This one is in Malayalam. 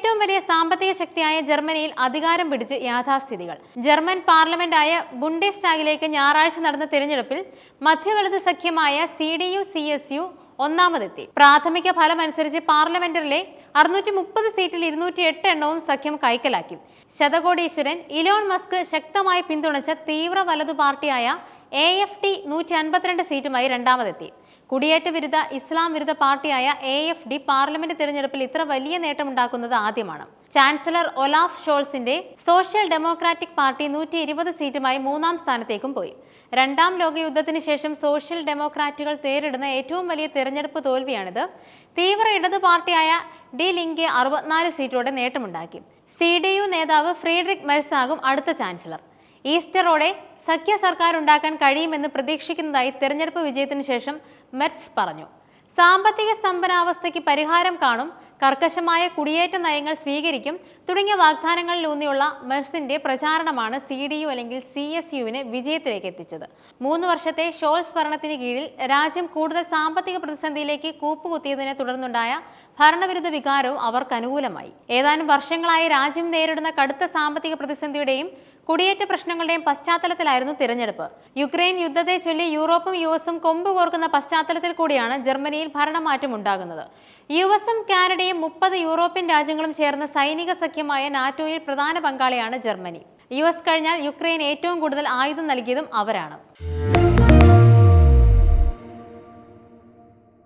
ഏറ്റവും വലിയ സാമ്പത്തിക ശക്തിയായ ജർമ്മനിയിൽ അധികാരം പിടിച്ച് യാഥാസ്ഥിതികൾ. ജർമ്മൻ പാർലമെന്റായ ബുണ്ടേസ്റ്റാഗിലേക്ക് ഞായറാഴ്ച നടന്ന തിരഞ്ഞെടുപ്പിൽ മധ്യവലത് സഖ്യമായ C D U C S U ഒന്നാമതെത്തി. പ്രാഥമിക ഫലമനുസരിച്ച് പാർലമെന്റിലെ അറുന്നൂറ്റി മുപ്പത് സീറ്റിൽ ഇരുന്നൂറ്റി എട്ട് എണ്ണവും സഖ്യം കൈക്കലാക്കി. ശതകോടീശ്വരൻ ഇലോൺ മസ്ക് ശക്തമായി പിന്തുണച്ച തീവ്ര വലതു പാർട്ടിയായ എ എഫ് ടി നൂറ്റി അൻപത്തിരണ്ട് സീറ്റുമായി രണ്ടാമതെത്തി. കുടിയേറ്റ വിരുദ്ധ ഇസ്ലാം വിരുദ്ധ പാർട്ടിയായ എ എഫ് ഡി പാർലമെന്റ് തിരഞ്ഞെടുപ്പിൽ ഇത്ര വലിയ നേട്ടമുണ്ടാക്കുന്നത് ആദ്യമാണ്. ചാൻസലർ ഒലാഫ് ഷോൾസിന്റെ സോഷ്യൽ ഡെമോക്രാറ്റിക് പാർട്ടി നൂറ്റി ഇരുപത് സീറ്റുമായി മൂന്നാം സ്ഥാനത്തേക്കും പോയി. രണ്ടാം ലോകയുദ്ധത്തിന് ശേഷം സോഷ്യൽ ഡെമോക്രാറ്റുകൾ നേരിടുന്ന ഏറ്റവും വലിയ തെരഞ്ഞെടുപ്പ് തോൽവിയാണിത്. തീവ്ര ഇടതു പാർട്ടിയായ ഡി ലിങ്കെ അറുപത്തിനാല് സീറ്റോടെ നേട്ടമുണ്ടാക്കി. സി ഡി യു നേതാവ് ഫ്രീഡറിക് മെർസാകും അടുത്ത ചാൻസലർ. ഈസ്റ്ററോടെ സഖ്യ സർക്കാർ ഉണ്ടാക്കാൻ കഴിയുമെന്ന് പ്രതീക്ഷിക്കുന്നതായി തെരഞ്ഞെടുപ്പ് വിജയത്തിന് ശേഷം മെർട്സ് പറഞ്ഞു. സാമ്പത്തിക സ്തംഭനാവസ്ഥയ്ക്ക് പരിഹാരം കാണും കർക്കശമായ കുടിയേറ്റ നയങ്ങൾ സ്വീകരിക്കും തുടങ്ങിയ വാഗ്ദാനങ്ങളിലൂന്നിയുള്ള മെർസിന്റെ പ്രചാരണമാണ് സി ഡി യു അല്ലെങ്കിൽ സി എസ് യുവിനെ വിജയത്തിലേക്ക് എത്തിച്ചത്. മൂന്ന് വർഷത്തെ ഷോൾസ് ഭരണത്തിന് കീഴിൽ രാജ്യം കൂടുതൽ സാമ്പത്തിക പ്രതിസന്ധിയിലേക്ക് കൂപ്പുകുത്തിയതിനെ തുടർന്നുണ്ടായ ഭരണവിരുദ്ധ വികാരവും അവർക്ക് അനുകൂലമായി. ഏതാനും വർഷങ്ങളായി രാജ്യം നേരിടുന്ന കടുത്ത സാമ്പത്തിക പ്രതിസന്ധിയുടെയും കുടിയേറ്റ പ്രശ്നങ്ങളുടെയും പശ്ചാത്തലത്തിലായിരുന്നു തിരഞ്ഞെടുപ്പ്. യുക്രൈൻ യുദ്ധത്തെ ചൊല്ലി യൂറോപ്പും യു എസും കൊമ്പ് കോർക്കുന്ന പശ്ചാത്തലത്തിൽ കൂടിയാണ് ജർമ്മനിയിൽ ഭരണമാറ്റം ഉണ്ടാകുന്നത്. യു എസും കാനഡയും മുപ്പത് യൂറോപ്യൻ രാജ്യങ്ങളും ചേർന്ന സൈനിക സഖ്യമായ നാറ്റോയിൽ പ്രധാന പങ്കാളിയാണ് ജർമ്മനി. യു എസ് കഴിഞ്ഞാൽ യുക്രൈൻ ഏറ്റവും കൂടുതൽ ആയുധം നൽകിയതും അവരാണ്.